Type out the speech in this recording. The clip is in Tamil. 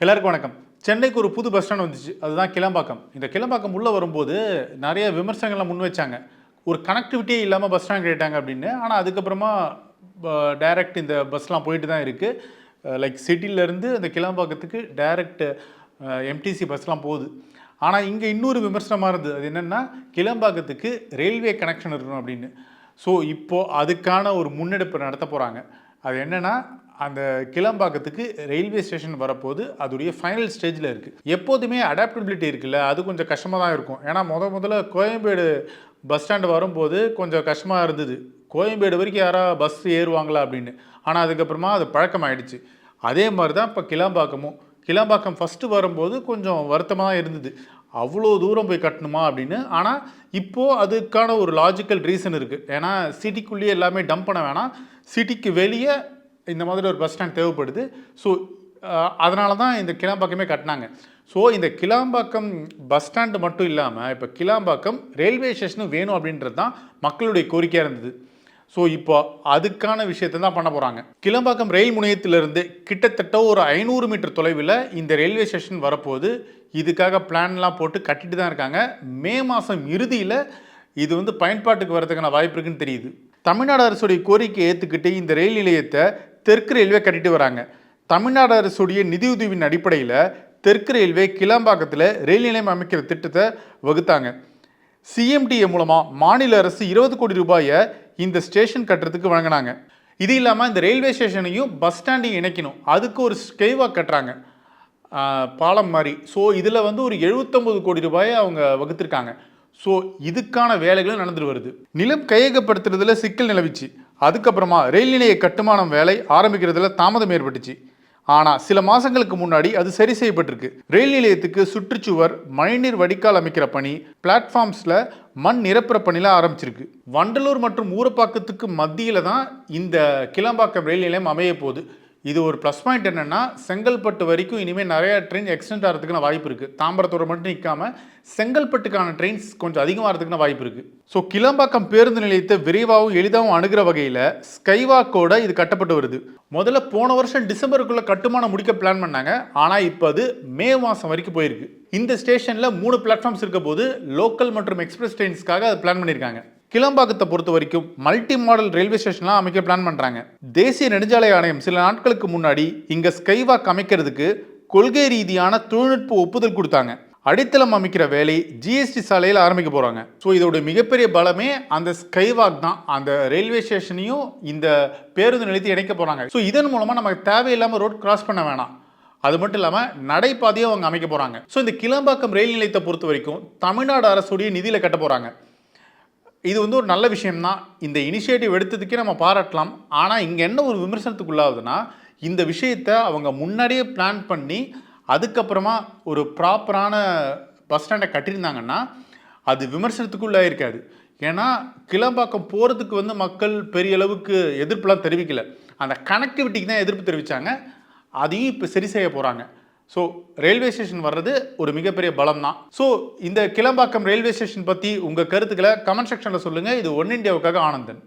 எல்லாருக்கும் வணக்கம். சென்னைக்கு ஒரு புது பஸ் ஸ்டாண்ட் வந்துச்சு. அதுதான் கிளம்பாக்கம். இந்த கிளம்பாக்கம் உள்ளே வரும்போது நிறைய விமர்சனங்கள்லாம் முன் வச்சாங்க. ஒரு கனெக்டிவிட்டியே இல்லாமல் பஸ் ஸ்டாண்ட் கேட்டாங்க அப்படின்னு. ஆனால் அதுக்கப்புறமா டைரக்ட் இந்த பஸ்லாம் போயிட்டு தான் இருக்குது லைக் சிட்டிலேருந்து அந்த கிளம்பாக்கத்துக்கு டைரக்ட் எம்டிசி பஸ்லாம் போகுது. ஆனால் இங்கே இன்னொரு விமர்சனமாக இருந்தது. அது என்னென்னா கிளம்பாக்கத்துக்கு ரயில்வே கனெக்ஷன் இருக்கணும் அப்படின்னு. ஸோ இப்போது அதுக்கான ஒரு முன்னெடுப்பு நடத்த போகிறாங்க அது என்னென்னா அந்த கிளம்பாக்கத்துக்கு ரயில்வே ஸ்டேஷன் வரப்போது அதோடைய ஃபைனல் ஸ்டேஜில் இருக்குது எப்போதுமே அடாப்டபிலிட்டி இருக்குல்ல அது கொஞ்சம் கஷ்டமாக தான் இருக்கும். ஏன்னா முத முதல்ல கோயம்பேடு பஸ் ஸ்டாண்டு வரும்போது கொஞ்சம் கஷ்டமாக இருந்தது. கோயம்பேடு வரைக்கும் யாராவது பஸ் ஏறுவாங்களா அப்படின்னு. ஆனால் அதுக்கப்புறமா அது பழக்கமாயிடுச்சு. அதே மாதிரி தான் இப்போ கிளம்பாக்கமும். கிளம்பாக்கம் ஃபஸ்ட்டு வரும்போது கொஞ்சம் வருத்தமாக தான் இருந்தது. அவ்வளோ தூரம் போய் கட்டணுமா அப்படின்னு. ஆனால் இப்போது அதுக்கான ஒரு லாஜிக்கல் ரீசன் இருக்குது ஏன்னா சிட்டிக்குள்ளேயே எல்லாமே டம்ப் பண்ண வேணாம். சிட்டிக்கு வெளியே இந்த மாதிரி ஒரு பஸ் ஸ்டாண்ட் தேவைப்படுது. ஸோ அதனால தான் இந்த கிளாம்பாக்கமே கட்டினாங்க. ஸோ இந்த கிளாம்பாக்கம் பஸ் ஸ்டாண்டு மட்டும் இல்லாமல் இப்போ கிளாம்பாக்கம் ரயில்வே ஸ்டேஷனும் வேணும் அப்படின்றது தான் மக்களுடைய கோரிக்கையாக இருந்தது. ஸோ இப்போ அதுக்கான விஷயத்தை தான் பண்ண போகிறாங்க கிளம்பாக்கம் ரயில் முனையத்திலிருந்து கிட்டத்தட்ட ஒரு ஐநூறு மீட்டர் தொலைவில் இந்த ரயில்வே ஸ்டேஷன் வரப்போது இதுக்காக பிளான்லாம் போட்டு கட்டிட்டு தான் இருக்காங்க. மே மாதம் இறுதியில் இது வந்து பயன்பாட்டுக்கு வரதுக்கான வாய்ப்பு இருக்குன்னு தெரியுது. தமிழ்நாடு அரசுடைய கோரிக்கையை ஏற்றுக்கிட்டு இந்த ரயில் நிலையத்தை தெற்கு ரயில்வே கட்டிட்டு வராங்க. தமிழ்நாடு அரசுடைய நிதியுதவியின் அடிப்படையில் தெற்கு ரயில்வே கிளாம்பாக்கத்தில் ரயில் நிலையம் அமைக்கிற திட்டத்தை வகுத்தாங்க. சிஎம்டிஏ மூலமாக மாநில அரசு இருபது கோடி ரூபாயை இந்த ஸ்டேஷன் கட்டுறதுக்கு வழங்கினாங்க. இது இல்லாமல் இந்த ரயில்வே ஸ்டேஷனையும் பஸ் ஸ்டாண்டையும் இணைக்கணும். அதுக்கு ஒரு ஸ்கைவாக் கட்டுறாங்க. பாலம் மாதிரி. ஸோ இதில் வந்து ஒரு எழுபத்தொம்பது கோடி ரூபாயை அவங்க வகுத்திருக்காங்க. ஸோ இதுக்கான வேலைகளும் நடந்துட்டு வருது. நிலம் கையகப்படுத்துறதுல சிக்கல் நிலவிச்சு. அதுக்கப்புறமா ரயில் நிலைய கட்டுமானம் வேலை ஆரம்பிக்கிறதுல தாமதம் ஏற்பட்டுச்சு. ஆனால் சில மாதங்களுக்கு முன்னாடி அது சரி செய்யப்பட்டிருக்கு. ரயில் நிலையத்துக்கு சுற்றுச்சுவர் மழைநீர் வடிகால் அமைக்கிற பணி பிளாட்ஃபார்ம்ஸில் மண் நிரப்புற பணிலாம் ஆரம்பிச்சிருக்கு. வண்டலூர் மற்றும் ஊரப்பாக்கத்துக்கு மத்தியில் தான் இந்த கிளம்பாக்கம் ரயில் நிலையம் அமைய போகுது. இது ஒரு ப்ளஸ் பாயிண்ட் என்னென்னா செங்கல்பட்டு வரைக்கும் இனிமேல் நிறையா ட்ரெயின் எக்ஸ்டெண்ட் ஆகிறதுக்கான வாய்ப்பு இருக்குது தாம்பரத்தோட மட்டும் நிற்காம செங்கல்பட்டுக்கான ட்ரெயின்ஸ் கொஞ்சம் அதிகமாகிறதுக்கான வாய்ப்பு இருக்குது ஸோ கிளம்பாக்கம் பேருந்து நிலையத்தை விரைவாகவும் எளிதாகவும் அணுகிற வகையில் ஸ்கைவாக்கோட இது கட்டப்பட்டு வருது. முதல்ல போன வருஷம் டிசம்பருக்குள்ளே கட்டுமானம் முடிக்க பிளான் பண்ணாங்க. ஆனால் இப்போ அது மே மாதம் வரைக்கும் போயிருக்கு. இந்த ஸ்டேஷனில் மூணு பிளாட்ஃபார்ம்ஸ் இருக்க போது லோக்கல் மற்றும் எக்ஸ்பிரஸ் ட்ரெயின்ஸ்க்காக அது பிளான் பண்ணியிருக்காங்க கிளம்பாக்கத்தை பொறுத்த வரைக்கும் மல்டி மாடல் ரயில்வே ஸ்டேஷன்லாம் அமைக்க பிளான் பண்ணுறாங்க தேசிய நெடுஞ்சாலை ஆணையம் சில நாட்களுக்கு முன்னாடி இங்கே ஸ்கைவாக் அமைக்கிறதுக்கு கொள்கை ரீதியான தொழில்நுட்ப ஒப்புதல் கொடுத்தாங்க. அடித்தளம் அமைக்கிற வேலை ஜிஎஸ்டி சாலையில் ஆரம்பிக்க போகிறாங்க ஸோ இதோட மிகப்பெரிய பலமே அந்த ஸ்கைவாக் தான். அந்த ரயில்வே ஸ்டேஷனையும் இந்த பேருந்து நிலையத்தை இணைக்க போகிறாங்க ஸோ இதன் மூலமாக நமக்கு தேவையில்லாமல் ரோட் கிராஸ் பண்ண வேணாம். அது மட்டும் இல்லாமல் நடைபாதையும் அவங்க அமைக்க போகிறாங்க ஸோ இந்த கிளம்பாக்கம் ரயில் நிலையத்தை பொறுத்த வரைக்கும் தமிழ்நாடு அரசுடைய நிதியில் கட்ட போகிறாங்க இது வந்து ஒரு நல்ல விஷயம்தான் இந்த இனிஷியேட்டிவ் எடுத்ததுக்கே நம்ம பாராட்டலாம். ஆனால் இங்கே என்ன ஒரு விமர்சனத்துக்குள்ளாகுதுன்னா இந்த விஷயத்தை அவங்க முன்னாடியே பிளான் பண்ணி அதுக்கப்புறமா ஒரு ப்ராப்பரான பஸ் ஸ்டாண்டை கட்டியிருந்தாங்கன்னா அது விமர்சனத்துக்குள்ளே இருக்காது. ஏன்னா கிளம்பாக்கம் போகிறதுக்கு வந்து மக்கள் பெரிய அளவுக்கு எதிர்ப்புலாம் தெரிவிக்கலை. அந்த கனெக்டிவிட்டிக்கு தான் எதிர்ப்பு தெரிவித்தாங்க அதையும் இப்போ சரி செய்ய போகிறாங்க ஸோ ரயில்வே ஸ்டேஷன் வர்றது ஒரு மிகப்பெரிய பலம் தான் ஸோ இந்த கிளம்பாக்கம் ரயில்வே ஸ்டேஷன் பற்றி உங்கள் கருத்துக்களை கமெண்ட் செக்ஷனில் சொல்லுங்கள் இது ஒன் இண்டியாவுக்காக ஆனந்தன்.